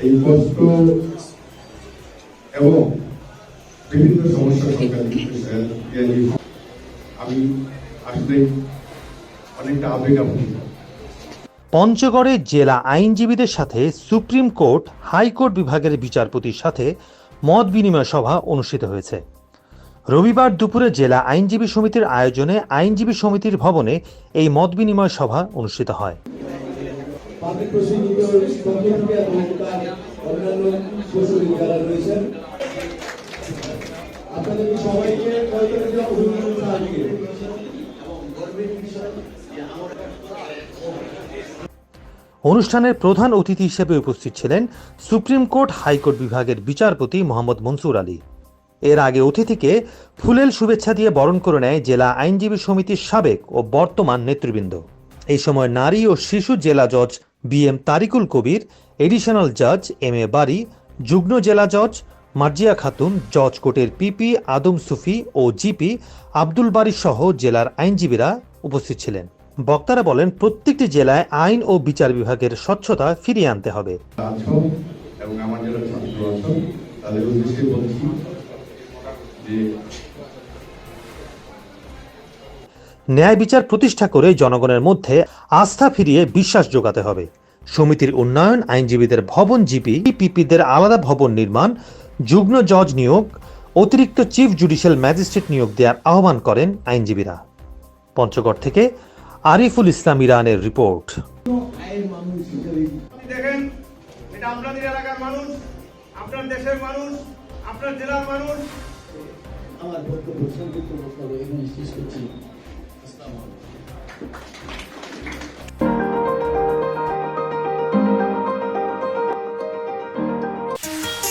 এই কষ্ট এবং বিভিন্ন সমস্যা আমি আসলে অনেকটা আবেগ পঞ্চগড়ে জেলা আইনজীবীদের সাথে সুপ্রিম কোর্ট, হাইকোর্ট বিভাগের বিচারপতির সাথে মত বিনিময় সভা অনুষ্ঠিত হয়েছে। রবিবার দুপুরে জেলা আইনজীবী সমিতির আয়োজনে আইনজীবী সমিতির ভবনে এই মত বিনিময় সভা অনুষ্ঠিত হয়। পাবলিক প্রসিকিউটর অন্যান্য রয়েছেন। আপনাদেরকে সবাইকে কয়েকটা অভিনন্দন জানিয়ে অনুষ্ঠানের প্রধান অতিথি হিসেবে উপস্থিত ছিলেন সুপ্রিম কোর্ট হাইকোর্ট বিভাগের বিচারপতি মোহাম্মদ মনসুর আলী। এর আগে অতিথিকে ফুলেল শুভেচ্ছা দিয়ে বরণ করে নেয় জেলা আইনজীবী সমিতির সাবেক ও বর্তমান নেতৃবৃন্দ। এই সময় নারী ও শিশু জেলা জজ B M Tarikul Kabir, additional জজ এম এ বারি, যুগ্ম জেলা জজ মার্জিয়া খাতুন, জজ কোর্টের পিপি আদম সুফি ও জিপি আব্দুল বারি সহ জেলার আইনজীবীরা উপস্থিত ছিলেন। বক্তারা বলেন, প্রত্যেকটি জেলায় আইন ও বিচার বিভাগের স্বচ্ছতা ফিরিয়ে আনতে হবে। আমার ন্যায় বিচার প্রতিষ্ঠা করে জনগণের মধ্যে আস্থা ফিরিয়ে বিশ্বাস যোগাতে হবে। সমিতির উন্নয়ন আইনজীবীদের ভবন জিপি পিপিদের আলাদা ভবন নির্মাণ যুগ্ম জজ নিয়োগ অতিরিক্ত চিফ জুডিশিয়াল ম্যাজিস্ট্রেট নিয়োগ দেওয়ার আহ্বান করেন আইনজীবীরা। পঞ্চগড় থেকে আরিফুল ইসলাম ইরানের রিপোর্ট। দেখেন এটা আপনাদের এলাকার মানুষ আপনার দেশের মানুষ আপনার জেলার মানুষ। আমার বক্তব্য সংক্ষিপ্ত বক্তব্য এখানে শেষ করছি। আসসালামু আলাইকুম।